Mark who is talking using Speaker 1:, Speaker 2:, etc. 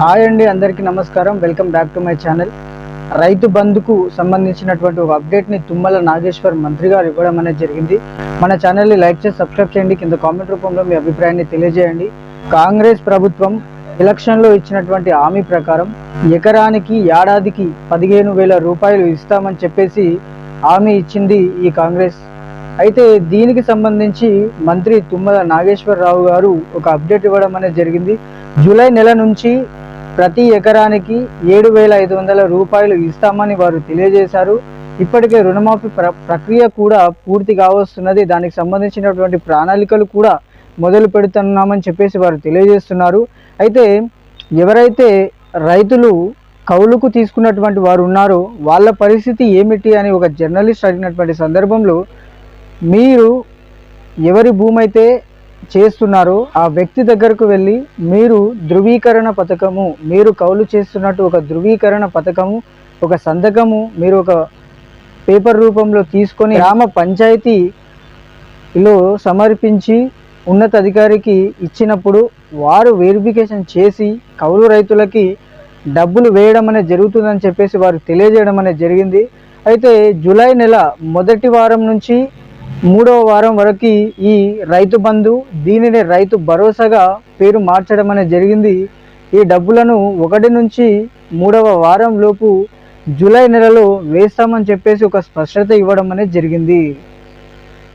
Speaker 1: Hi అండి అందరికీ నమస్కారం. Welcome back to my channel. రైతు బంధుకు సంబంధించినటువంటి ఒక అప్డేట్ని తుమ్మల నాగేశ్వర్ మంత్రి గారు ఇవ్వడం అనేది జరిగింది. మన ఛానల్ని లైక్ చేసి సబ్స్క్రైబ్ చేయండి. కింద కామెంట్ రూపంలో మీ అభిప్రాయాన్ని తెలియజేయండి. కాంగ్రెస్ ప్రభుత్వం ఎలక్షన్లో ఇచ్చినటువంటి హామీ ప్రకారం ఎకరానికి ఏడాదికి పదిహేను వేల రూపాయలు ఇస్తామని చెప్పేసి హామీ ఇచ్చింది ఈ కాంగ్రెస్. అయితే దీనికి సంబంధించి మంత్రి తుమ్మల నాగేశ్వరరావు గారు ఒక అప్డేట్ ఇవ్వడం అనేది జరిగింది. జూలై నెల నుంచి ప్రతి ఎకరానికి ఏడు వేల ఐదు వందల రూపాయలు ఇస్తామని వారు తెలియజేశారు. ఇప్పటికే రుణమాఫీ ప్ర ప్రక్రియ కూడా పూర్తి కావస్తున్నది. దానికి సంబంధించినటువంటి ప్రణాళికలు కూడా మొదలు పెడుతున్నామని చెప్పేసి వారు తెలియజేస్తున్నారు. అయితే ఎవరైతే రైతులు కౌలుకు తీసుకున్నటువంటి వారు ఉన్నారో వాళ్ళ పరిస్థితి ఏమిటి అని ఒక జర్నలిస్ట్ అడిగినటువంటి సందర్భంలో మీరు ఎవరి భూమి అయితే చేస్తున్నారో. ఆ వ్యక్తి దగ్గరకు వెళ్ళి మీరు ధృవీకరణ పథకము మీరు కౌలు చేస్తున్నట్టు ఒక ధృవీకరణ పథకము ఒక సంతకము మీరు ఒక పేపర్ రూపంలో తీసుకొని గ్రామ పంచాయతీలో సమర్పించి ఉన్నత అధికారికి ఇచ్చినప్పుడు వారు వెరిఫికేషన్ చేసి కౌలు రైతులకి డబ్బులు వేయడం అనేది జరుగుతుందని చెప్పేసి వారు తెలియజేయడం అనేది జరిగింది. అయితే జూలై నెల మొదటి వారం నుంచి మూడవ వారం వరకు ఈ రైతు బంధు దీనిని రైతు భరోసాగా పేరు మార్చడం అనేది జరిగింది. ఈ డబ్బులను ఒకటి నుంచి మూడవ వారం లోపు జూలై నెలలో వేస్తామని చెప్పేసి ఒక స్పష్టత ఇవ్వడం అనేది జరిగింది.